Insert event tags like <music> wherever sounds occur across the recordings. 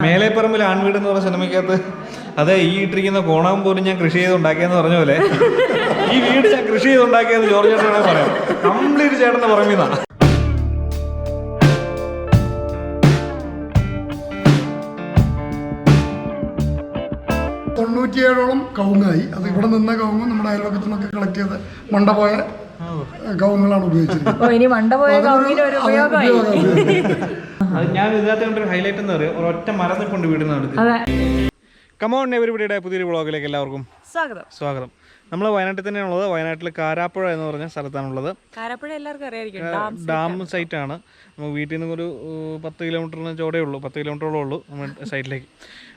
മേലേപ്പറമ്പിൽ ആൺവീട് എന്ന് പറഞ്ഞ സിനിമയ്ക്കകത്ത് അതെ ഈ ഇട്ടിരിക്കുന്ന കോണം പോലും ഞാൻ കൃഷി ചെയ്ത് ഉണ്ടാക്കിയെന്ന് പറഞ്ഞ പോലെ ഈ വീട് ഞാൻ കൃഷി ചെയ്ത് ഉണ്ടാക്കിയത് ജോർജ് ചേട്ടനാണ് പറയാം. കംപ്ലീറ്റ് ചേട്ടന്റെ പറയുന്നതാ തൊണ്ണൂറ്റിയേഴോളം കവുങ്ങായി. അത് ഇവിടെ നിന്ന കവുങ്ങും നമ്മുടെ അയൽവക്കത്തു നിന്നൊക്കെ കളക്ട് ചെയ്ത് മണ്ട പോയ കവുങ്ങുകളാണ് അത് ഞാൻ ഇതിനകത്ത് കണ്ടൊരു ഹൈലൈറ്റ് എന്ന് പറയും. ഒരൊറ്റ മരം നിൽപ്പുണ്ട് വീടിന് അടുത്ത് കമോൺ എവരിബിയുടെ പുതിയൊരു വ്ളോഗിലേക്ക് എല്ലാവർക്കും സ്വാഗതം. സ്വാഗതം. നമ്മൾ വയനാട്ടിൽ തന്നെയാണുള്ളത് വയനാട്ടിൽ കാരാപ്പുഴ എന്ന് പറഞ്ഞ സ്ഥലത്താണുള്ളത്. കാരപ്പുഴ എല്ലാവർക്കും അറിയായിരിക്കും. ഡാം സൈറ്റ് ആണ്. നമുക്ക് വീട്ടിൽ നിന്ന് ഒരു പത്ത് കിലോമീറ്ററിന് ചോടേ ഉള്ളൂ. പത്ത് കിലോമീറ്ററോളം ഉള്ളൂ നമ്മുടെ സൈറ്റിലേക്ക്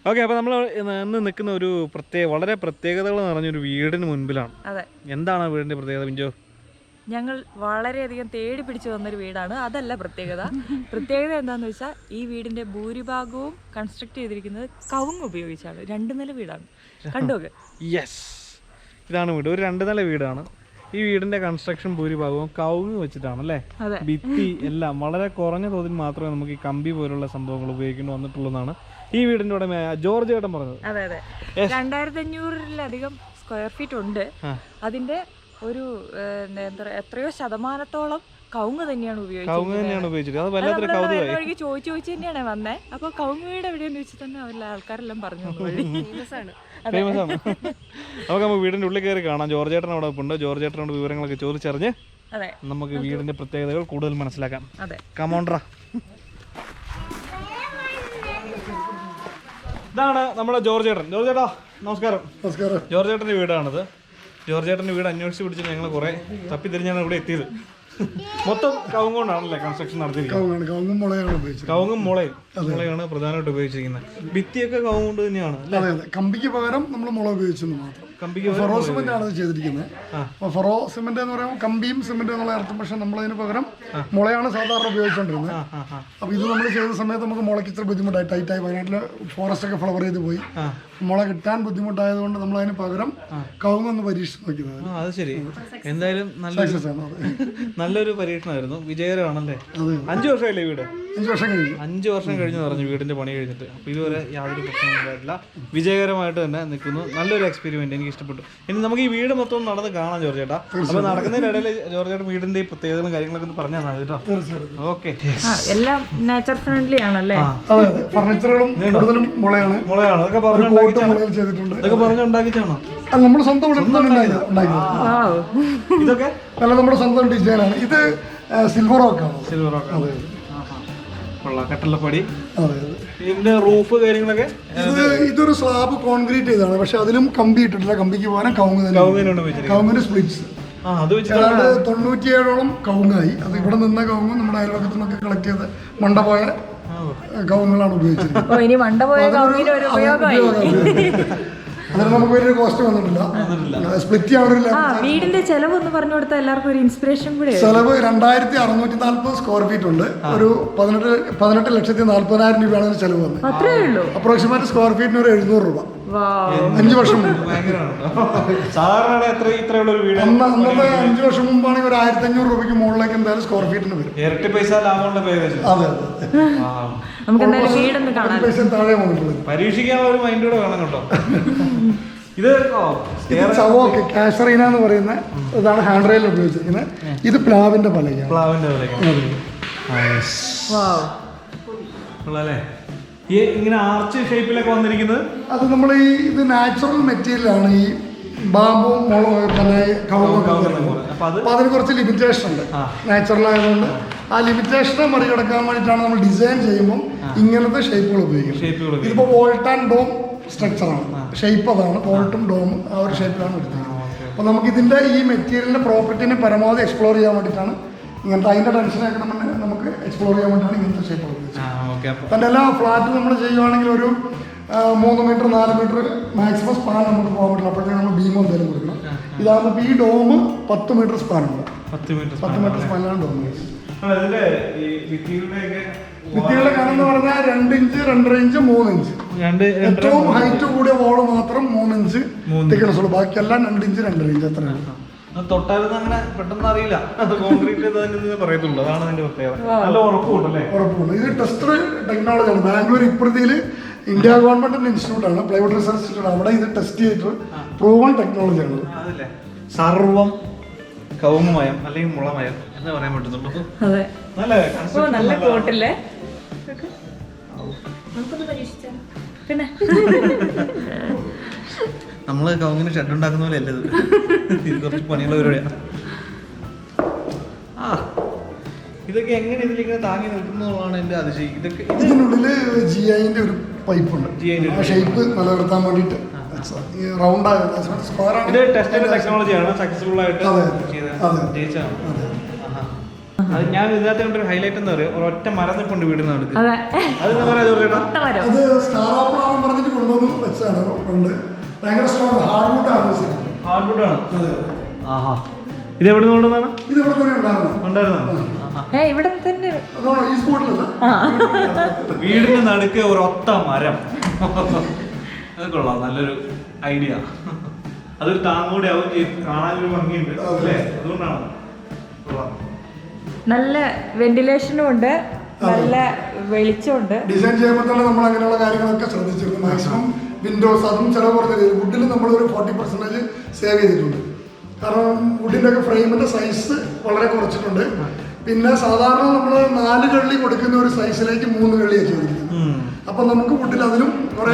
ഓക്കെ അപ്പോൾ നമ്മൾ ഇന്ന് നിൽക്കുന്ന ഒരു പ്രത്യേക വളരെ പ്രത്യേകതകൾ നിറഞ്ഞൊരു വീടിന് മുൻപിലാണ്. എന്താണ് വീടിന്റെ പ്രത്യേകത പിഞ്ചോ ഞങ്ങൾ വളരെയധികം തേടി പിടിച്ചു വന്നൊരു വീടാണ്. അതല്ല പ്രത്യേകത. പ്രത്യേകത എന്താണെന്ന് വെച്ചാൽ ഈ വീടിന്റെ ഭൂരിഭാഗവും കൺസ്ട്രക്ട് ചെയ്തിരിക്കുന്നത് കവുങ്ങ് ഉപയോഗിച്ചാണ്. രണ്ട് നില വീടാണ്. കണ്ടോക്ക് യെസ് ഇതാണ് വീട്. ഒരു രണ്ട് നില വീടാണ്. ഈ വീടിന്റെ കൺസ്ട്രക്ഷൻ ഭൂരിഭാഗവും കവുങ്ങ് വെച്ചിട്ടാണ് അല്ലേ ഭിത്തി എല്ലാം വളരെ കുറഞ്ഞ തോതിൽ മാത്രമേ നമുക്ക് ഈ കമ്പി പോലുള്ള സംഭവങ്ങൾ ഉപയോഗിക്കേണ്ടി വന്നിട്ടുള്ളതാണ് ഈ വീടിന്റെ ഉടമ ജോർജ് ഏട്ടൻ പറഞ്ഞത്. അതെ അതെ. രണ്ടായിരത്തി അഞ്ഞൂറിലധികം സ്ക്വയർ ഫീറ്റ് ഉണ്ട്. അതിന്റെ ഒരു എന്താ പറയാ എത്രയോ ശതമാനത്തോളം കവുങ്ങ് തന്നെയാണ് ഉപയോഗിച്ചത് തന്നെയാണ് ഉപയോഗിച്ചത് അത് വല്ലാത്തൊരു കൗതുകമായി വഴിക്ക് ചോദിച്ചു ചോദിച്ചു തന്നെയാണ് വന്നേ. അപ്പൊ കവുങ്ങ് വീട് എവിടെയെന്ന് വെച്ച് തന്നെ അവരുടെ ആൾക്കാരെല്ലാം പറഞ്ഞു നമുക്ക് നമുക്ക് വീടിന്റെ ഉള്ളിൽ കയറി കാണാം. ജോർജ് ചേട്ടൻ അവിടെ ഉണ്ട് ജോർജ് ചേട്ടനോട് വിവരങ്ങളൊക്കെ ചോദിച്ചറിഞ്ഞ് അതെ. നമുക്ക് വീടിന്റെ പ്രത്യേകതകൾ കൂടുതൽ മനസ്സിലാക്കാം. അതെ. കമോണ്ട്ര ഇതാണ് നമ്മുടെ ജോർജ് ചേട്ടൻ ജോർജ് ചേട്ടാ നമസ്കാരം. നമസ്കാരം. ജോർജ് ചേട്ടന്റെ വീടാണിത്. ജോർജ് ചേട്ടന്റെ വീട് അന്വേഷിച്ച് പിടിച്ച് ഞങ്ങൾ കുറേ തപ്പിത്തിരിഞ്ഞാണ് ഇവിടെ എത്തിയത്. മൊത്തം കവുങ്ങ് കൊണ്ടാണല്ലേ കൺസ്ട്രക്ഷൻ നടത്തിയിരിക്കുന്നത് കവുങ്ങും മുളയാണ് ഉപയോഗിച്ചിരിക്കുന്നത് കവുങ്ങും മുളയും മുളയാണ് പ്രധാനമായിട്ട് ഉപയോഗിച്ചിരിക്കുന്നത്. ഭിത്തിയൊക്കെ കവുങ്ങ് കൊണ്ട് തന്നെയാണ് കമ്പിക്ക് പകരം നമ്മൾ മുള ഉപയോഗിച്ചെന്ന് മാത്രം. ഫെറോ സിമെന്റ് ആണ് ഇത് ചെയ്തിരിക്കുന്നത്. അപ്പോൾ ഫെറോ സിമെന്റ് എന്ന് പറയുമ്പോൾ കമ്പിയും സിമെന്റ് എന്നുള്ള അർത്ഥം പക്ഷേ നമ്മളതിന് പകരം മുളയാണ് സാധാരണ ഉപയോഗിച്ചുകൊണ്ടിരുന്നത്. അപ്പൊ അപ്പോൾ ഇത് നമ്മൾ ചെയ്ത സമയത്ത് നമുക്ക് മുളയ്ക്ക് ഇത്ര ബുദ്ധിമുട്ടായി. ടൈറ്റായി വയനാട്ടിൽ ഫോറസ്റ്റ് ഒക്കെ ഫ്ലവർ ചെയ്ത് പോയി. മുള കിട്ടാൻ ബുദ്ധിമുട്ടായതുകൊണ്ട് നമ്മൾ അതിന് പകരം കവുങ്ങൊന്ന് പരീക്ഷിച്ച് നോക്കിയത്. അത് ശരി. എന്തായാലും നല്ല അത്. നല്ലൊരു പരീക്ഷണമായിരുന്നു. വിജയകരമാണല്ലേ? അതെ. അഞ്ചു വർഷമായില്ലേ വീട്? അഞ്ച് വർഷം കഴിഞ്ഞു. അഞ്ച് വർഷം കഴിഞ്ഞു പറഞ്ഞു വീടിന്റെ പണി കഴിഞ്ഞിട്ട്. അപ്പോൾ ഇതുവരെ യാതൊരു പ്രശ്നവും ഉണ്ടായിട്ടില്ല. വിജയകരമായിട്ട് തന്നെ നിൽക്കുന്നു. നല്ലൊരു എക്സ്പീരിമെന്റ് എനിക്ക് ഇഷ്ടപ്പെട്ടു. ഇനി നമുക്ക് ഈ വീട് മൊത്തം നടന്ന് കാണാം ജോർജ് ചേട്ടാ അപ്പോൾ നടക്കുന്നതിനിടയിൽ ജോർജ് ചേട്ടൻ വീടിന്റെ ഈ പ്രത്യേകതകളും കാര്യങ്ങളൊക്കെ ഒന്ന് പറഞ്ഞാൽ മതി കേട്ടോ. ഓക്കെ ആ എല്ലാം നേച്ചർ ഫ്രണ്ട്ലി ആണല്ലേ? അതെ അതെ. ഫർണിച്ചറുകളും കൂടുതലും മുളയാണ്. മുളയാണ്. അതൊക്കെ ഒരു പറഞ്ഞു കോട്ട് മുളയിൽ ചെയ്തിട്ടുണ്ട്. ഇതൊക്കെ പറഞ്ഞു ഉണ്ടാക്കിച്ചാണോ? അത് നമ്മൾ സ്വന്തം ഇതൊക്കെ? അല്ല നമ്മുടെ സ്വന്തം ഡിസൈനാണ് ഇത് സിൽവർ റോക്കാണ് സിൽവർ റോക്കാണ് അതെ. കൊള്ളാം. അതെ ഇതിന്റെ റൂഫ് കാര്യങ്ങളൊക്കെ? ഇത് ഇതൊരു സ്ലാബ് കോൺക്രീറ്റ് ചെയ്താണ് പക്ഷെ അതിലും കമ്പി ഇട്ടിട്ടില്ല. കമ്പിക്ക് പോകാൻ കവുങ്ങ് വെച്ചിരിക്കുന്നത് സ്പ്ലിറ്റ്സ് ആ അത് വെച്ചിട്ട് ഏതാണ്ട് തൊണ്ണൂറ്റിയേഴോളം കവുങ്ങായി. അത് ഇവിടെ നിന്ന കവുങ്ങും നമ്മുടെ അയൽവക്കത്തു നിന്നൊക്കെ കളക്ട് ചെയ്ത് മണ്ടപോയ പോയ ഉപയോഗിച്ചത് ഉപയോഗിച്ചിരിക്കുന്നത്. നമുക്ക് വലിയൊരു കോസ്റ്റ് വന്നിട്ടില്ല. സ്പ്ലിറ്റ് വീടിന്റെ ചെലവ് ഒന്ന് പറഞ്ഞു കൊടുത്താൽ എല്ലാവർക്കും ഒരു ഇൻസ്പിറേഷൻ കൂടെ ചെലവ് രണ്ടായിരത്തി അറുന്നൂറ്റി നാല്പത് സ്ക്വയർ ഫീറ്റ് ഉണ്ട് ഒരു പതിനെട്ട് പതിനെട്ട് ലക്ഷത്തി നാല്പതിനായിരം രൂപയാണ് ചെലവ് വന്നത്. അത്രേ ഉള്ളൂ. അപ്രോക്സിമേറ്റ് സ്ക്വയർ ഫീറ്റിന് ഒരു എഴുന്നൂറ് രൂപ. അഞ്ച് വർഷം മുമ്പ്? സാധാരണ എത്ര ഇത്രയുള്ള ഒരു വീട് അന്നത്തെ അഞ്ച് വർഷം മുമ്പാണെങ്കിൽ ഒരു ആയിരത്തി അഞ്ഞൂറ് രൂപയ്ക്ക് മുകളിലേക്ക് എന്തായാലും സ്ക്വയർ ഫീറ്റിന് വരും. ഇരട്ടി പൈസ ലാഭമുള്ള ഏകദേശം. അതെ അതെ നമുക്ക് എന്തായാലും വീടൊന്ന് കാണാം ഒരു പൈസ താഴെ പരീക്ഷിക്കാനുള്ള ഒരു മൈൻഡോടെ വേണം കേട്ടോ. ഇത് ചവോക്ക് എന്ന് പറയുന്ന ഇതാണ് ഹാൻഡ് റെയിൽ ഉപയോഗിച്ചിരിക്കുന്നത്. ഇത് പ്ലാവിന്റെ പലകയാണ് പ്ലാവിന്റെ കൊള്ളാല്ലേ ഈ ഇങ്ങനെ ആർച്ച് ഷേപ്പിലൊക്കെ വന്നിരിക്കുന്നത്? അത് നമ്മൾ ഈ ഇത് നാച്ചുറൽ മെറ്റീരിയലാണ് ഈ ബാമ്പും മുളകും അപ്പൊ അപ്പോൾ അതിന് കുറച്ച് ലിമിറ്റേഷൻ ഉണ്ട്. നാച്ചുറൽ ആയതുകൊണ്ട് ആ. ലിമിറ്റേഷനെ മറികടക്കാൻ വേണ്ടിയിട്ടാണ് നമ്മൾ ഡിസൈൻ ചെയ്യുമ്പോൾ ഇങ്ങനത്തെ ഷേപ്പുകൾ ഉപയോഗിക്കുന്നത്. ഇതിപ്പോൾ വോൾട്ട് ആൻഡ് ഡോം സ്ട്രക്ചറാണ് ഷേപ്പ് അതാണ്. വോൾട്ടും ഡോമും ആ ഒരു ഷേപ്പിലാണ് എടുത്തത് അപ്പോൾ നമുക്ക് ഇതിന്റെ ഈ മെറ്റീരിയലിന്റെ പ്രോപ്പർട്ടീനെ പരമാവധി എക്സ്പ്ലോർ ചെയ്യാൻ വേണ്ടിയിട്ടാണ് ഇങ്ങനത്തെ അതിന്റെ ടെൻഷനൊക്കെ നമ്മൾ നമുക്ക് എക്സ്പ്ലോർ ചെയ്യാൻ വേണ്ടിയിട്ടാണ് ഇങ്ങനത്തെ ഷേപ്പ് ഉള്ളത്. ആ ഓക്കെ അപ്പൊ തന്റെ എല്ലാ ഫ്ലാറ്റ് നമ്മൾ ചെയ്യുവാണെങ്കിൽ ഒരു മൂന്ന് മീറ്റർ നാല് മീറ്റർ മാക്സിമം സ്പാൻ നമുക്ക് പോകാൻ പറ്റില്ല. അപ്പോഴത്തേക്ക് നമ്മൾ ബീമോ എന്തായാലും കൊടുക്കണം. ഇതാകുമ്പോൾ ഈ ഡോം പത്ത് മീറ്റർ സ്പാൻ ഉണ്ട്. പത്ത് മീറ്റർ സ്പാനിലാണ് ഡോം ഭിത്തികളുടെ കനം എന്ന് പറഞ്ഞാൽ രണ്ട് ഇഞ്ച് രണ്ടര ഇഞ്ച് മൂന്ന് ഇഞ്ച് ഏറ്റവും ഹൈറ്റ് കൂടിയ വോൾ മാത്രം മൂന്ന് ഇഞ്ച് തിക്കണസുള്ളൂ ബാക്കിയെല്ലാം രണ്ട് ഇഞ്ച് രണ്ടര ഇഞ്ച് അത്രയാണ് അത് തൊട്ടാലൊന്നും അങ്ങനെ പെട്ടെന്ന് അറിയില്ല. കോൺക്രീറ്റ് തന്നെ പറയത്തുള്ളൂ. അതാണ് അതിന്റെ പ്രത്യേകത. നല്ല ഉറപ്പുണ്ടല്ലേ? ഉറപ്പുണ്ട്. ഇത് ടെസ്റ്റർ ടെക്നോളജിയാണ് ബാംഗ്ലൂർ ഇപ്പുറത്തിൽ ഇന്ത്യ ഗവൺമെന്റിന്റെ ഇൻസ്റ്റിറ്റ്യൂട്ട് ആണ്. പ്ലൈവുഡ് റിസർച്ച് ഇൻസ്റ്റിറ്റ്യൂട്ട് അവിടെ ഇത് ടെസ്റ്റ് ചെയ്തിട്ട് പ്രൂവൺ ടെക്നോളജി ആണ്. അതല്ലേ? സർവം കൗമുമയം അല്ലെങ്കിൽ മുളമയം എന്ന് പറയാൻ പറ്റുന്നുള്ളൂ അതെ. നല്ല നല്ല. കോട്ടില്ലേ നമുക്കൊന്ന് പിന്നെ? <laughs> നമ്മൾ കൗങ്ങിന് ഷെഡ് ഉണ്ടാക്കുന്ന പോലെ അല്ലേ ഇത് കുറച്ച് പണിയുള്ള പരിപാടിയാണ് ആ ഇതൊക്കെ എങ്ങനെ ഇതിലിങ്ങനെ താങ്ങി നിൽക്കുന്നതാണ് എന്റെ അതിശയം. ഇതൊക്കെ ഇത് ഇതിനുള്ളിൽ ജി ഐന്റെ ഒരു പൈപ്പ് ഉണ്ട് GI ന്റെ ആ ഷേപ്പ് നിലനിർത്താൻ വേണ്ടിയിട്ട്. ഈ റൗണ്ട് സ്ക്വയർ ഇത് ടെസ്റ്റ് ടെക്നോളജിയാണ് സക്സസ്ഫുൾ ആയിട്ട് അതെ. അതെ. ജയിച്ചാണ് അത് ഞാൻ ഇതിനകത്ത് കണ്ടൊരു ഹൈലൈറ്റ് എന്താ പറയുക ഒരൊറ്റ മരം നിൽപ്പുണ്ട് വീടിന് അടുത്ത് അതെ. എന്താ പറയാ പറഞ്ഞിട്ട് കൊണ്ടുവന്ന് വെച്ചാണ് ഭയങ്കര സ്ട്രോങ് ഹാർഡ് വുഡ് ആണ് ഹാർഡ്വുഡ് ആണ്. ആഹാ. ഇത് എവിടെ നിന്ന് കൊണ്ടുവന്നാണ്? ഇത് ഇവിടെ തന്നെ ഉണ്ടായിരുന്നു. ഉണ്ടായിരുന്നു. ഇവിടെ തന്നെ. വീടിന് നടുക്ക് ഒരൊത്ത മരം. അത് കൊള്ളാം നല്ലൊരു ഐഡിയ അതൊരു താങ്ങൂടെ ആവും കാണാൻ ഒരു ഭംഗിയുണ്ട് അല്ലേ? അതുകൊണ്ടാണ്. നല്ല വെന്റിലേഷനും ഉണ്ട്. നല്ല വെളിച്ചമുണ്ട് ഡിസൈൻ ചെയ്യുമ്പോൾ തന്നെ നമ്മൾ അങ്ങനെയുള്ള കാര്യങ്ങളൊക്കെ ശ്രദ്ധിച്ചിരുന്നു. മാക്സിമം വിൻഡോസ് അതും ചിലവ് കുറഞ്ഞ വുഡിൽ നമ്മൾ ഒരു ഫോർട്ടി പെർസെന്റേജ് സേവ് ചെയ്തിട്ടുണ്ട്. കാരണം വുഡിന്റെ ഒക്കെ ഫ്രെയിമിന്റെ സൈസ് വളരെ കുറച്ചിട്ടുണ്ട്. പിന്നെ സാധാരണ നമ്മൾ നാല് കള്ളി കൊടുക്കുന്ന ഒരു സൈസിലേക്ക് മൂന്ന് കള്ളിയാണ് ചെയ്തിരിക്കുന്നത്. അപ്പം നമുക്ക് വുഡിൽ അതിലും കുറേ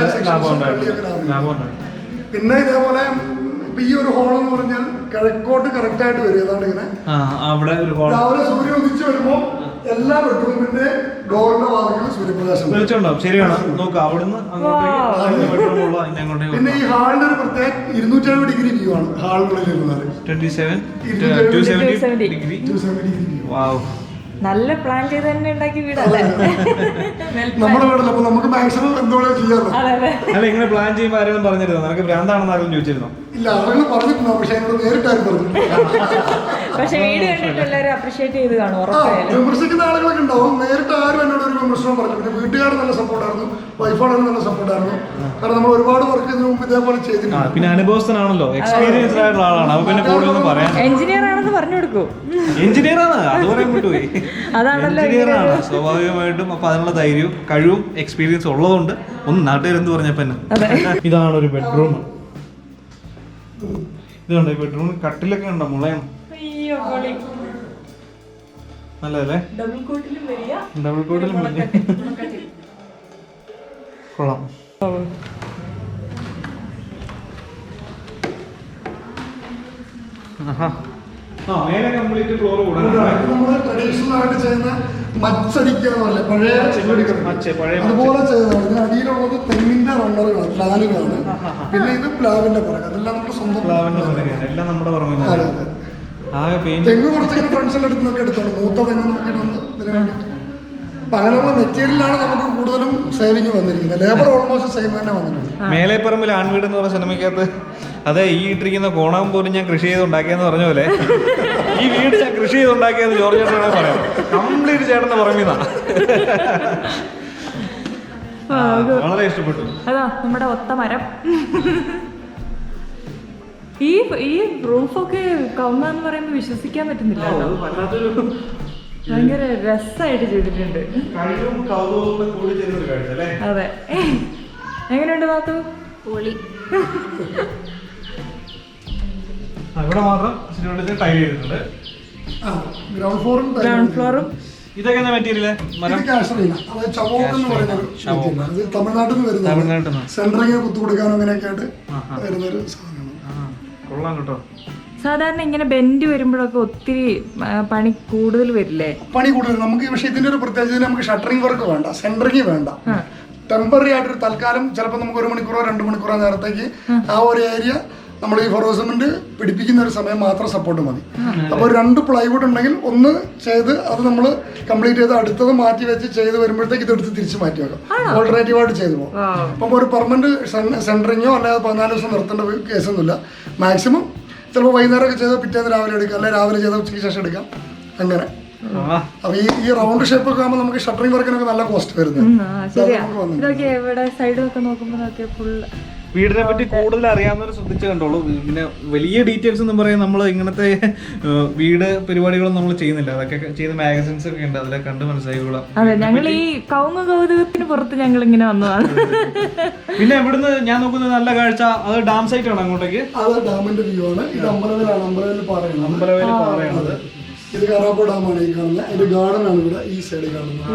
പിന്നെ ഇതേപോലെ ഇപ്പൊ ഈ ഒരു ഹോൾ എന്ന് പറഞ്ഞാൽ കിഴക്കോട്ട് കറക്റ്റ് ആയിട്ട് വരും. ഏതാണ്ട് ഇങ്ങനെ? രാവിലെ സൂര്യൻ ഉദിച്ചു വരുമ്പോൾ എല്ലാ ബെഡ്റൂമിന്റെ ഡോറിന്റെ വാതിലും സൂര്യപ്രകാശം. വെളിച്ചുണ്ടാവും ശരിയാണ് നോക്കാം അവിടുന്ന് അങ്ങോട്ടേക്ക് പിന്നെ ഈ ഹാളിന്റെ ഒരു പ്രത്യേക ഇരുന്നൂറ്റി എഴുപത് ഡിഗ്രി വ്യൂ ആണ്. ഹാളിനുള്ളിൽ ഇരുന്നാൽ twenty seven two seventy. Seventy degree. Two seventy degree wow നല്ല പ്ലാൻ ചെയ്ത് തന്നെ ഉണ്ടാക്കി വീടല്ലേ. നമ്മുടെ അപ്പൊ നമുക്ക് മാക്സിമം അല്ല ഇങ്ങനെ പ്ലാൻ ചെയ്യുമ്പോൾ ആരെങ്കിലും പറഞ്ഞിരുന്നോ? നിനക്ക് ഭ്രാന്താണെന്ന് ആരെങ്കിലും ചോദിച്ചിരുന്നോ? ഇല്ല ആളുകൾ പക്ഷെ എന്നോട് നേരിട്ടാരും പറഞ്ഞു പക്ഷെ വീട് കണ്ടിട്ട് എല്ലാവരും അപ്രീഷിയേറ്റ് ചെയ്ത് കാണും വിമർശിക്കുന്ന ആളുകളൊക്കെ ഉണ്ടാവും. നേരിട്ട് ആരും എന്നോട് ഒരു വിമർശനം പറഞ്ഞു പിന്നെ വീട്ടുകാർ നല്ല സപ്പോർട്ടായിരുന്നു വൈഫാണെങ്കിലും നല്ല സപ്പോർട്ടായിരുന്നു കാരണം നമ്മൾ ഒരുപാട് വർക്ക് ഇതിനു മുമ്പ് ഇതേപോലെ ചെയ്തിട്ടുണ്ട്. പിന്നെ അനുഭവസ്ഥനാണല്ലോ. എക്സ്പീരിയൻസ് ആയിട്ടുള്ള ആളാണ്. അപ്പൊ പിന്നെ കൂടുതലൊന്നും പറയാൻ എഞ്ചിനീയർ ആണെന്ന് പറഞ്ഞു കൊടുക്കൂ. എഞ്ചിനീയർ ആണ്. അത് പറയാൻ വിട്ടുപോയി അതാണല്ലോ എഞ്ചിനീയർ ആണ്. സ്വാഭാവികമായിട്ടും അപ്പൊ അതിനുള്ള ധൈര്യവും കഴിവും എക്സ്പീരിയൻസ് ഉള്ളതുകൊണ്ട് ഒന്ന് നാട്ടുകാരെന്ത് പറഞ്ഞപ്പോ ഇതാണ് ഒരു ബെഡ്റൂം ഇതുണ്ട് ബെഡ്റൂം കട്ടിലൊക്കെ ഉണ്ടോ മുളയാണ്? നല്ലതല്ലേ? വലിയ ഡബിൾ കോട്ടിലും കൊള്ളാം. ആഹാ. ആ മേലെ കംപ്ലീറ്റ് ഫ്ലോർ നമ്മൾ ട്രഡീഷണൽ ആയിട്ട് ചെയ്യുന്ന മച്ചടിക്കുക എന്നല്ലേ പഴയ. അതുപോലെ ചെയ്തതാണ് ഇതിന് അടിയിലുള്ളത് തെങ്ങിന്റെ റണ്ണറുകളാണ് പ്ലാനുകളാണ്. പിന്നെ ഇത് പ്ലാവിന്റെ പുറകെ. അതെല്ലാം നമ്മുടെ സ്വന്തം പ്ലാവിന്റെ പുറകെയാണ്. എല്ലാം നമ്മുടെ പുറമെ തെങ്ങ് കുറച്ചൊക്കെ ഫ്രണ്ട്സിന്റെ അടുത്ത് നിന്നൊക്കെ എടുത്തോളൂ. മൂത്ത തെങ്ങ് നോക്കിയിട്ട് അങ്ങനെയുള്ള മെറ്റീരിയലാണ് നമുക്ക് കൂടുതലും സേവിങ് വന്നിരിക്കുന്നത്. ലേബർ ഓൾമോസ്റ്റ് സെയിം തന്നെ വന്നിട്ടുണ്ട് മേലെപ്പറമ്പിൽ ആൺവീട് എന്ന് പറഞ്ഞ സിനിമയ്ക്കകത്ത് അതെ ഈ ഇട്ടിരിക്കുന്ന കോണം പോലും ഞാൻ കൃഷി ചെയ്ത് ഉണ്ടാക്കിയെന്ന് പറഞ്ഞ പോലെ ഈ വീട് ഞാൻ കൃഷി ചെയ്ത് ഉണ്ടാക്കിയെന്ന് ജോർജ് ചേട്ടനാണ് പറയാം. കംപ്ലീറ്റ് ചേട്ടന് പുറമീന്നാ ആ, വളരെ ഇഷ്ടപ്പെട്ടു. അതാ നമ്മുടെ ഒത്ത മരം ഈ ഈ റൂഫൊക്കെ കൗങ്ങാന്ന് പറയുമ്പോൾ വിശ്വസിക്കാൻ പറ്റുന്നില്ല ഭയങ്കര രസമായിട്ട് ചെയ്തിട്ടുണ്ട്. അതെ. എങ്ങനെയുണ്ട് മാത്തു പൊളി. ഇവിടെ മാത്രം ടൈൽ ചെയ്തിട്ടുണ്ട്. ആ ഗ്രൗണ്ട് ഫ്ലോറും ഗ്രൗണ്ട് ഫ്ലോറും ഇതൊക്കെ എന്താ മെറ്റീരിയൽ തമിഴ്നാട്ടിൽ നിന്ന് സെൻട്രിങ് കുത്തു കൊടുക്കാനും അങ്ങനെയൊക്കെ ആയിട്ട് വരുന്നൊരു സാധനമാണ്. ആ, കൊള്ളാം കേട്ടോ. സാധാരണ ഇങ്ങനെ ബെൻഡ് വരുമ്പോഴൊക്കെ ഒത്തിരി പണി കൂടുതൽ വരില്ലേ? പണി കൂടുതൽ നമുക്ക് ഈ പക്ഷേ ഇതിന്റെ ഒരു പ്രത്യേകത നമുക്ക് ഷട്ടറിംഗ് വർക്ക് വേണ്ട. സെൻട്രിങ് വേണ്ട. ടെമ്പററി ആയിട്ടൊരു തൽക്കാലം ചിലപ്പോൾ നമുക്ക് ഒരു മണിക്കൂറോ രണ്ട് മണിക്കൂറോ നേരത്തേക്ക് ആ. ഒരു ഏരിയ നമ്മൾ ഈ ഫൊറോസമെന്റ് പിടിപ്പിക്കുന്ന ഒരു സമയം മാത്രം സപ്പോർട്ട് മതി. അപ്പോൾ രണ്ട് പ്ലൈവുഡ് ഉണ്ടെങ്കിൽ ഒന്ന് ചെയ്ത് അത് നമ്മൾ കംപ്ലീറ്റ് ചെയ്ത് അടുത്തത് മാറ്റി വെച്ച് ചെയ്ത് വരുമ്പോഴത്തേക്ക് ഇത് എടുത്ത് തിരിച്ച് മാറ്റി വെക്കാം. ഓൾട്ടർനേറ്റീവ് ആയിട്ട് ചെയ്തു പോകും. അപ്പം ഒരു പെർമനന്റ് സെന്ററിങ്ങോ അല്ലാതെ പതിനാല് ദിവസം നിർത്തേണ്ട കേസൊന്നുമില്ല. മാക്സിമം ചിലപ്പോൾ വൈകുന്നേരമൊക്കെ ചെയ്ത് പിറ്റേന്ന് രാവിലെ എടുക്കാം. അല്ലെങ്കിൽ രാവിലെ ചെയ്താൽ ഉച്ചയ്ക്ക് ശേഷം എടുക്കാം. അങ്ങനെ. ആ. അപ്പൊ ഈ ഈ റൗണ്ട് ഷേപ്പ് ഒക്കെ ആകുമ്പോൾ നമുക്ക് ഷട്ടറിംഗ് വർക്കിനൊക്കെ നല്ല കോസ്റ്റ് വരുന്നത്. വീടിനെ പറ്റി കൂടുതൽ അറിയാവുന്നവർ ശ്രദ്ധിച്ചു കണ്ടോളൂ പിന്നെ വലിയ ഡീറ്റെയിൽസ് എന്ന് പറയാൻ നമ്മൾ ഇങ്ങനത്തെ വീട് പരിപാടികളൊന്നും നമ്മൾ ചെയ്യുന്നില്ല. അതൊക്കെ ചെയ്ത മാഗസിൻസ് ഒക്കെ ഉണ്ട്. അതിലെ കണ്ട് മനസ്സിലായിക്കോളാം അതെ ഞങ്ങൾ ഈ കൗങ്ങ കൗതുകത്തിന് പുറത്ത് ഞങ്ങൾ ഇങ്ങനെ വന്നതാണ് പിന്നെ ഇവിടുന്ന് ഞാൻ നോക്കുന്ന നല്ല കാഴ്ച. അത് ഡാം സൈറ്റ് ആണ് അങ്ങോട്ടേക്ക്? അത് ഡാമിന്റെ വ്യൂ ആണ്. ഇത് അമ്പലവിലാണ് അമ്പലവിൽ പാറയാണ്. അമ്പലവേലി പാറയാണത്. ഇത് കറാപ്പ ഡാമാണ് ഈ കാണുന്നത്. അതിന്റെ ഗാർഡൻ ആണ് ഇവിടെ ഈ സൈഡിൽ കാണുന്നത്.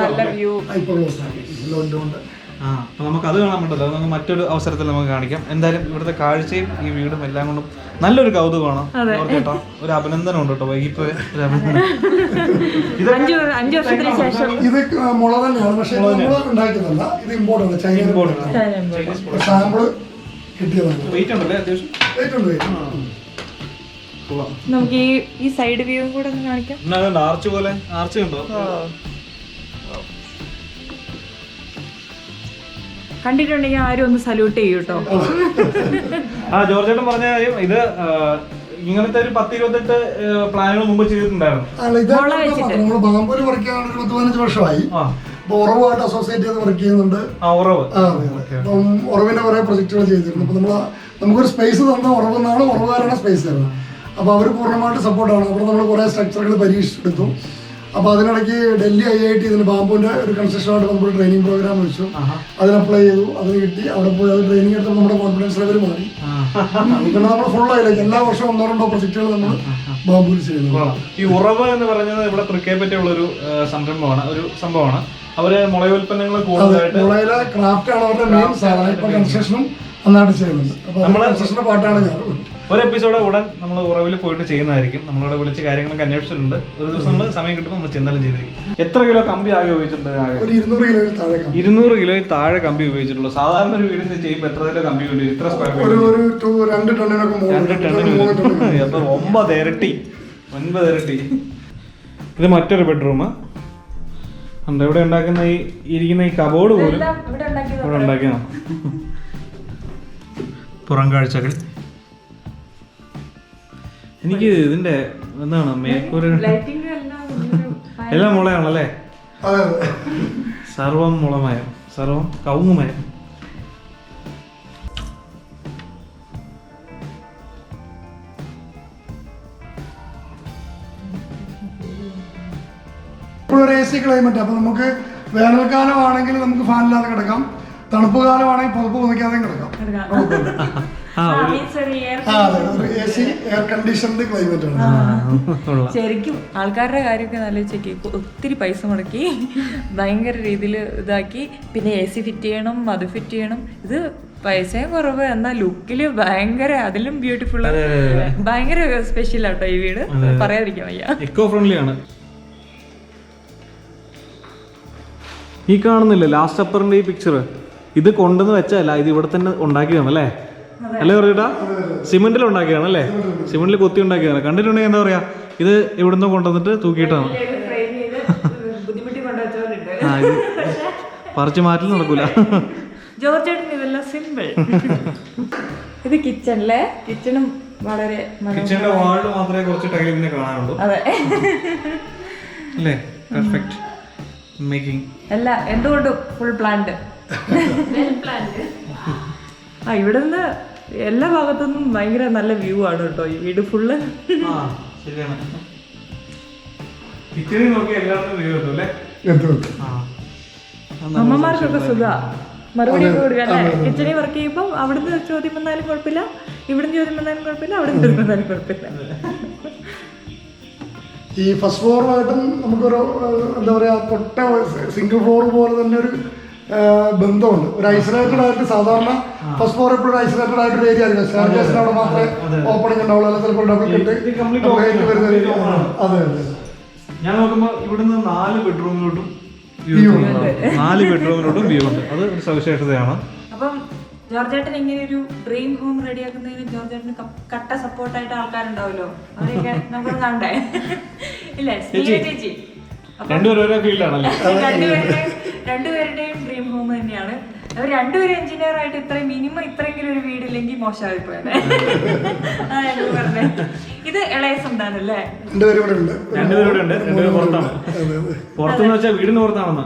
നല്ല വ്യൂ ആ, ഇപ്പൊ ക്ലോസ് ആക്കി ലോണ്ട് ആ അപ്പൊ നമുക്ക് അത് കാണാൻ പറ്റില്ല നമുക്ക് മറ്റൊരു അവസരത്തിൽ നമുക്ക് കാണിക്കാം. എന്തായാലും ഇവിടുത്തെ കാഴ്ചയും ഈ വീടും എല്ലാം കൊണ്ടും നല്ലൊരു കൗതുകമാണ്. ഒരു അഭിനന്ദനം ഉണ്ട് കേട്ടോ. വൈകിപ്പോ ഒരു അഭിനന്ദനം. അഞ്ചു അഞ്ചു ശേഷം. ഇത് മുള തന്നെയാണ്. പക്ഷെ നമ്മൾ ഉണ്ടാക്കിയതല്ല. ഇത് ഇമ്പോർട്ട് ചൈന കിട്ടിയതാണ്. വെയിറ്റ് ഉണ്ടല്ലേ അത്യാവശ്യം? വെയിറ്റ് ഉണ്ട്. നമുക്ക് ഈ ഈ സൈഡ് വ്യൂ കൂടെ ഒന്ന് കാണിക്കാം. ആർച്ച് പോലെ ആർച്ച് ഉണ്ടോ കണ്ടിട്ടുണ്ടെങ്കിൽ ആരും ഒന്ന് സല്യൂട്ട് ചെയ്യൂ കേട്ടോ ആ ജോർജ് ചേട്ടൻ പറഞ്ഞ കാര്യം ഇത് ഇങ്ങനത്തെ ഒരു പത്ത് ഇരുപത്തെട്ട് പ്ലാനുകൾ മുമ്പ് ചെയ്തിട്ടുണ്ടായിരുന്നു. അല്ല ഇത് നമ്മൾ ബാമ്പൂര് വർക്ക് ചെയ്യാൻ ഒരു പത്ത് പതിനഞ്ച് വർഷമായി. അപ്പൊ ഉറവുമായിട്ട് അസോസിയേറ്റ് ചെയ്ത് വർക്ക് ചെയ്യുന്നുണ്ട്. അപ്പം ഉറവിന്റെ കുറെ പ്രൊജക്ടുകൾ ചെയ്തിരുന്നു അപ്പൊ നമ്മൾ നമുക്കൊരു സ്പേസ് തന്ന ഉറവെന്നാണ് ഉറവുകാരാണ് സ്പേസ് തരുന്നത് അപ്പൊ അവർ പൂർണമായിട്ട് സപ്പോർട്ടാണ് അപ്പോൾ നമ്മൾ കുറെ സ്ട്രക്ചറുകൾ പരീക്ഷിച്ചെടുത്തു. അപ്പൊ അതിനിടയ്ക്ക് ഡൽഹി ഐ ഐ ടി ഇതിന് ബാമ്പുവിന്റെ ഒരു കൺസെഷനായിട്ട് നമ്മൾ ട്രെയിനിങ് പ്രോഗ്രാം വെച്ചു. അതിന് അപ്ലൈ ചെയ്തു. അതിന് കിട്ടി. അവിടെ പോയി അത് ട്രെയിനിങ് എടുത്തപ്പോൾ നമ്മുടെ കോൺഫിഡൻസ് ലെവൽ മാറി. പിന്നെ നമ്മൾ ഫുൾ ആയില്ല? എല്ലാ വർഷവും ഒന്നോ രണ്ടോ പ്രൊജക്ടുകൾ നമ്മൾ ബാമ്പൂരി ചെയ്യുന്നു ഈ ഉറവ് എന്ന് പറയുന്നത് ഇവിടെ തൃക്കേപ്പറ്റുള്ള ഒരു സംരംഭമാണ്. ഒരു സംഭവമാണ്. അവർ മുളയുൽപ്പന്നങ്ങൾ കൂടുതലായിട്ട് മുളയിലെ ക്രാഫ്റ്റ് ആണ് അവരുടെ മെയിൻ സാധനം. ഇപ്പൊ കൺസ്ട്രക്ഷനും നന്നായിട്ട് ചെയ്യുന്നുണ്ട്. അപ്പൊ കൺസ്ട്രക്ഷന്റെ പാട്ടാണ് ഞാൻ. ഒരു എപ്പിസോഡ് ഉടൻ നമ്മൾ ഉറവിൽ പോയിട്ട് ചെയ്യുന്നതായിരിക്കും. നമ്മളോട് വിളിച്ച് കാര്യങ്ങളൊക്കെ അന്വേഷിച്ചിട്ടുണ്ട്. ഒരു ദിവസം നമ്മൾ സമയം കിട്ടുമ്പോൾ നമ്മൾ ചെന്നാലും ചെയ്തിരിക്കും. എത്ര കിലോ കമ്പി ആകെ ഉപയോഗിച്ചിട്ടുണ്ട് ഒരു ഇരുന്നൂറ് കിലോയിൽ താഴെ കമ്പി. ഉപയോഗിച്ചിട്ടുള്ളൂ. സാധാരണ ഒരു വീടിന് ചെയ്യുമ്പോൾ എത്ര കിലോ കമ്പി ഉപയോഗിക്കും ഇത്ര സ്ക്വയർ രണ്ട് ടണ്ണിനൊക്കെ <laughs> ഒമ്പത് ഇരട്ടി. ഒൻപത് ഇരട്ടി. ഇത് മറ്റൊരു ബെഡ്റൂം ഉണ്ട് ഇവിടെ ഉണ്ടാക്കുന്ന ഈ ഇരിക്കുന്ന ഈ കബോർഡ് പോലും ഇവിടെ ഉണ്ടാക്കിയതാണ് പുറം കാഴ്ചകൾ. എനിക്ക് ഇതിന്റെ എന്താണ് എല്ലാം എല്ലാം മുളയാണല്ലേ? സർവം മുളമയം. സർവം കൗങ്ങുമയം ഒരു എ സി ക്ലൈമറ്റ് അപ്പൊ നമുക്ക് വേനൽക്കാലമാണെങ്കിൽ നമുക്ക് ഫാനില്ലാതെ കിടക്കാം. തണുപ്പ് കാലമാണെങ്കിൽ പുറത്ത് പുതയ്ക്കാതെയും കിടക്കാം. <laughs> എയർ കണ്ടീഷൻഡ് ക്ലൈമറ്റ് ആണ്. കൊള്ളാം ശരിക്കും ആൾക്കാരുടെ കാര്യമൊക്കെ നല്ല ചെക്ക് ഒത്തിരി പൈസ മുടക്കി ഭയങ്കര രീതിയിൽ ഇതാക്കി. പിന്നെ എ സി ഫിറ്റ് ചെയ്യണം അത് ഫിറ്റ് ചെയ്യണം. ഇത് പൈസയും കുറവ്. എന്നാൽ ലുക്കിൽ ഭയങ്കര അതിലും ബ്യൂട്ടിഫുൾ ഭയങ്കര സ്പെഷ്യൽ ആട്ടോ ഈ വീട്. പറയാതിരിക്കാൻ വയ്യ. എക്കോ ഫ്രണ്ട്ലി ആണ്. ഈ കാണുന്നില്ല ലാസ്റ്റ് അപ്പറിന്റെ ഈ പിക്ചർ ഇത് കൊണ്ടുവന്ന് വെച്ചല്ല ഇത് ഇവിടെ തന്നെ ഉണ്ടാക്കിയതാണ് അല്ലേ അല്ലേ പറഞ്ഞിട്ടാ സിമെന്റിൽ ഉണ്ടാക്കിയതാണ് അല്ലേ? സിമെന്റിൽ കൊത്തി ഉണ്ടാക്കിയാണ് കണ്ടിട്ടുണ്ടെങ്കിൽ എന്താ പറയാ ഇത് ഇവിടുന്ന് കൊണ്ടുവന്നിട്ട് തൂക്കിയിട്ടാണ്. ആ ഇത് പറിച്ചു മാറ്റൽ നടക്കൂല. ജോർജ് ഇതെല്ലാം സിമ്പിൾ. ഇത് കിച്ചണിലെ കിച്ചണും വളരെ കിച്ചണിന്റെ വാളിൽ മാത്രമേ കുറച്ച് ടൈൽ പിന്നെ കാണാനുള്ളൂ. അതെ. അല്ലേ? പെർഫെക്റ്റ് മേക്കിംഗ് അല്ല എന്തുകൊണ്ടും ഫുൾ പ്ലാന്റ് ആ ഇവിടെ നിന്ന് എല്ലാ ഭാഗത്തുനിന്നും ഭയങ്കര നല്ല വ്യൂ ആണ് കേട്ടോ. ഈ വീട് ഫുള്ള് ആ ശരിയാണ്. കിച്ചണിൽ നോക്കി എല്ലാവർക്കും വ്യൂ അല്ലേ? അമ്മമാർക്കൊക്കെ സുഖ. മറുപടി കിച്ചണി അല്ലേ? കിച്ചണിൽ വർക്ക് ചെയ്യുമ്പോൾ അവിടുന്ന് ചോദ്യം വന്നാലും കുഴപ്പമില്ല. ഇവിടുന്ന് ചോദ്യം വന്നാലും കുഴപ്പമില്ല. അവിടുന്ന് ചോദ്യം വന്നാലും കുഴപ്പമില്ല. ഈ ഫസ്റ്റ് ഫ്ലോറുമായിട്ടും നമുക്കൊരു എന്താ പറയാ പൊട്ട സിംഗിൾ ഫ്ലോർ പോലെ തന്നെ ഒരു ബന്ധമുണ്ട്. ഒരു ഐസൊലേറ്റഡ് ആയിട്ട് സാധാരണ ഫസ്റ്റ് ഫ്ലോർ എപ്പോഴും ഐസൊലേറ്റഡ് ആയിട്ട് ഒരു ഏരിയ ആയിരിക്കും സ്റ്റാർഗേസിന് അവിടെ മാത്രമേ ഓപ്പണിംഗ് ഉണ്ടാവുള്ളൂ. അല്ലെങ്കിൽ ചിലപ്പോൾ ഡബിൾ കെട്ട് open വരുന്ന ഒരു. അതെ അതെ. ഞാൻ നോക്കുമ്പോൾ ഇവിടുന്ന് നാല് ബെഡ്റൂമിലോട്ടും വ്യൂ ഉണ്ട്. നാല് ബെഡ്റൂമിലോട്ടും വ്യൂ ഉണ്ട്. അത് ഒരു സവിശേഷതയാണ്. അപ്പം ജോർജേട്ടൻ ഇങ്ങനെ ഒരു ഡ്രീം ഹോം റെഡിയാക്കുന്നതിന് ജോർജേട്ടന് കട്ട സപ്പോർട്ടായിട്ട് ആൾക്കാരുണ്ടാവുമല്ലോ? അവരെയൊക്കെ നമുക്ക് കണ്ടേ ഇല്ലേ ചേച്ചി. രണ്ടുപേരും ഓരോ ഫീൽഡാണല്ലേ? രണ്ടുപേരുടെയും രണ്ടുപേരുടെയും ഡ്രീം ഹോം തന്നെയാണ്. അവർ രണ്ടുപേരും എഞ്ചിനീയർ ആയിട്ട് ഇത്രയും മിനിമം ഇത്രയെങ്കിലും ഒരു വീടില്ലെങ്കിൽ മോശമായി <laughs> പോയത് ഇത് ഇളയ ഇവിടെ ഉണ്ട്. രണ്ടുപേരും ഇവിടെ ഉണ്ട്. രണ്ടുപേരും പുറത്താണ്. വെച്ചാൽ വീടിന് പുറത്താണെന്ന്.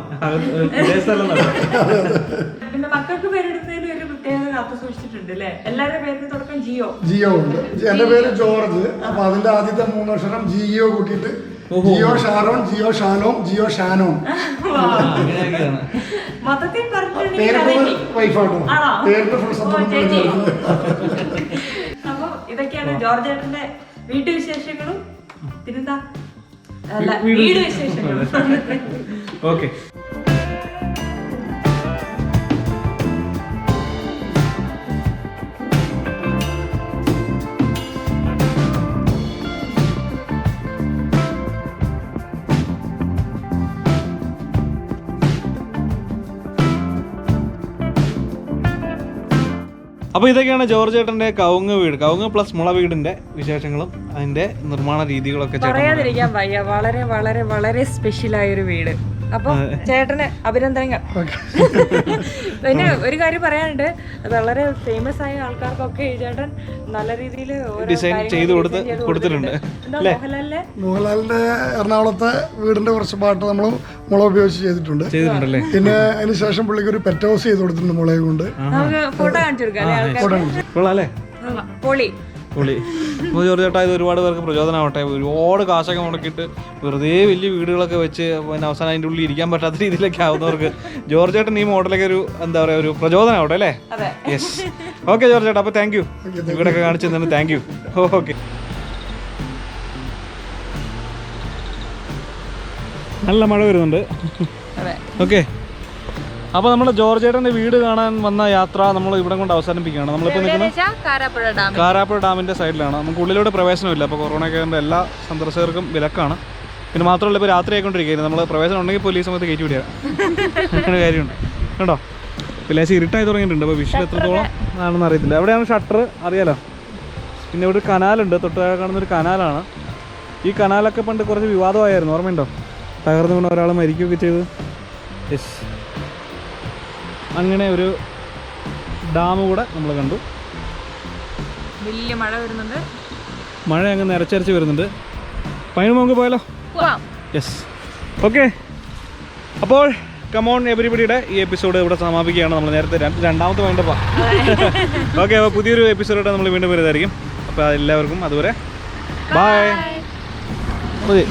പിന്നെ മക്കൾക്ക് പേരിടുന്നതിന് ഒരു പ്രത്യേകത കാത്തു സൂക്ഷിച്ചിട്ടുണ്ട് അല്ലേ? എല്ലാവരുടെ പേരിന് തുടക്കം ജിയോ. ജിയോ ഉണ്ട്. എന്റെ പേര് ജോർജ്. അപ്പൊ അതിന്റെ ആദ്യത്തെ മൂന്ന് വർഷം ജിയോ കൂട്ടിയിട്ട് ജിയോ ഷാറോൺ ജിയോ ഷാനോം ജിയോ ഷാനോം. മൊത്തത്തിൽ പറഞ്ഞിട്ടുണ്ടെങ്കിൽ? വൈഫാട്ടോ. പേരിന്റെ ഫുൾ അപ്പൊ ഇതൊക്കെയാണ് ജോർജ് ഏട്ടന്റെ വീട്ടുവിശേഷങ്ങളും പിന്നെന്താ അല്ല വീട് വീട് വിശേഷങ്ങളും. <laughs> ഓക്കെ. അപ്പോൾ ഇതൊക്കെയാണ് ജോർജ് ചേട്ടന്റെ കവുങ്ങ് വീട്. കവുങ്ങ് പ്ലസ് മുള വീടിന്റെ വിശേഷങ്ങളും അതിന്റെ നിർമ്മാണ രീതികളൊക്കെ പറയാതിരിക്കാൻ വയ്യ. വളരെ വളരെ വളരെ ഒരു വീട്. അപ്പൊ ചേട്ടന് അഭിനന്ദനങ്ങൾ. പിന്നെ ഒരു കാര്യം പറയാനുണ്ട്. വളരെ ഫേമസ് ആയ ആൾക്കാർക്കൊക്കെ ഈ ചേട്ടൻ നല്ല രീതിയിൽ ഡിസൈൻ ചെയ്ത് കൊടുത്ത് കൊടുത്തിട്ടുണ്ട്. മോഹൻലാലിന്റെ? എറണാകുളത്തെ വീടിന്റെ കുറച്ച് പാട്ട് നമ്മൾ മുള ഉപയോഗിച്ച് ചെയ്തിട്ടുണ്ട്. ചെയ്തിട്ടുണ്ടല്ലേ? പിന്നെ അതിന് ശേഷം പുള്ളിക്ക് ഒരു പെറ്റ് ഹൗസ് ചെയ്ത് കൊടുത്തിട്ടുണ്ട് മുളയെ കൊണ്ട്. നമുക്ക് ഫോട്ടോ കാണിച്ചു കൊടുക്കാം പൊളി. പൊളി അപ്പോൾ ജോർജ് ചേട്ടാ ഇത് ഒരുപാട് പേർക്ക് പ്രചോദനമാവട്ടെ. ഒരുപാട് കാശൊക്കെ മുടക്കിയിട്ട് വെറുതെ വലിയ വീടുകളൊക്കെ വെച്ച് പിന്നെ അവസാനം അതിന്റെ ഉള്ളിൽ ഇരിക്കാൻ പറ്റാത്ത രീതിയിലൊക്കെ ആവുന്നവർക്ക് ജോർജ് ചേട്ടൻ ഈ മോഡലൊക്കെ ഒരു എന്താ പറയുക ഒരു പ്രചോദനമാവട്ടെ അല്ലേ? അതെ. യെസ് ഓക്കെ ജോർജ് ചേട്ടാ അപ്പോൾ താങ്ക് യു വീടൊക്കെ കാണിച്ചു തന്നെ താങ്ക് യു ഓക്കെ നല്ല മഴ വരുന്നുണ്ട്. അതെ. ഓക്കെ അപ്പോൾ നമ്മൾ ജോർജ് ചേട്ടന്റെ വീട് കാണാൻ വന്ന യാത്ര നമ്മൾ ഇവിടെ കൊണ്ട് അവസാനിപ്പിക്കുകയാണ്. നമ്മളിപ്പോൾ നിൽക്കുന്നത് കാരാപ്പുഴ ഡാമിന്റെ ഡാമിന്റെ സൈഡിലാണ്. നമുക്ക് ഉള്ളിലൂടെ പ്രവേശനമില്ല. അപ്പോൾ കൊറോണ കേന്ദ്ര എല്ലാ സന്ദർശകർക്കും വിലക്കാണ്. പിന്നെ മാത്രമല്ല ഇപ്പോൾ രാത്രി ആയിക്കൊണ്ടിരിക്കുകയാണ് നമ്മൾ പ്രവേശനം ഉണ്ടെങ്കിൽ പോലീസ് സമയത്ത് കയറ്റി വിടുക. അങ്ങനെ കാര്യമുണ്ട്. കേട്ടോ പിന്നെ ഇരുട്ടായി തുടങ്ങിയിട്ടുണ്ട്. അപ്പോൾ വിഷു എത്രത്തോളം ആണെന്ന് അറിയത്തില്ല. എവിടെയാണ് ഷട്ടർ അറിയാലോ. പിന്നെ ഇവിടെ ഒരു കനാലുണ്ട്. തൊട്ട് കാണുന്ന ഒരു കനാലാണ്. ഈ കനാലൊക്കെ പണ്ട് കുറച്ച് വിവാദമായിരുന്നു. ഓർമ്മയുണ്ടോ? തകർന്നു വീണ ഒരാൾ മരിക്കുകയൊക്കെ ചെയ്ത്. യെസ്. അങ്ങനെ ഒരു ഡാം കൂടെ നമ്മൾ കണ്ടു. വലിയ മഴ വരുന്നുണ്ട്. മഴ അങ്ങ് നിറച്ചരച്ച് വരുന്നുണ്ട്. പൈന നമുക്ക് പോയാലോ? യെസ് ഓക്കെ അപ്പോൾ കമോൺ എവരിബഡിയുടെ ഈ എപ്പിസോഡ് ഇവിടെ സമാപിക്കുകയാണ്. നമ്മൾ നേരത്തെ രണ്ട് രണ്ടാമത്തെ വേണ്ടപ്പാ ഓക്കെ അപ്പോൾ പുതിയൊരു എപ്പിസോഡായിട്ട് നമ്മൾ വീണ്ടും വരുന്നതായിരിക്കും. അപ്പോൾ എല്ലാവർക്കും അതുവരെ ബായ് മതി.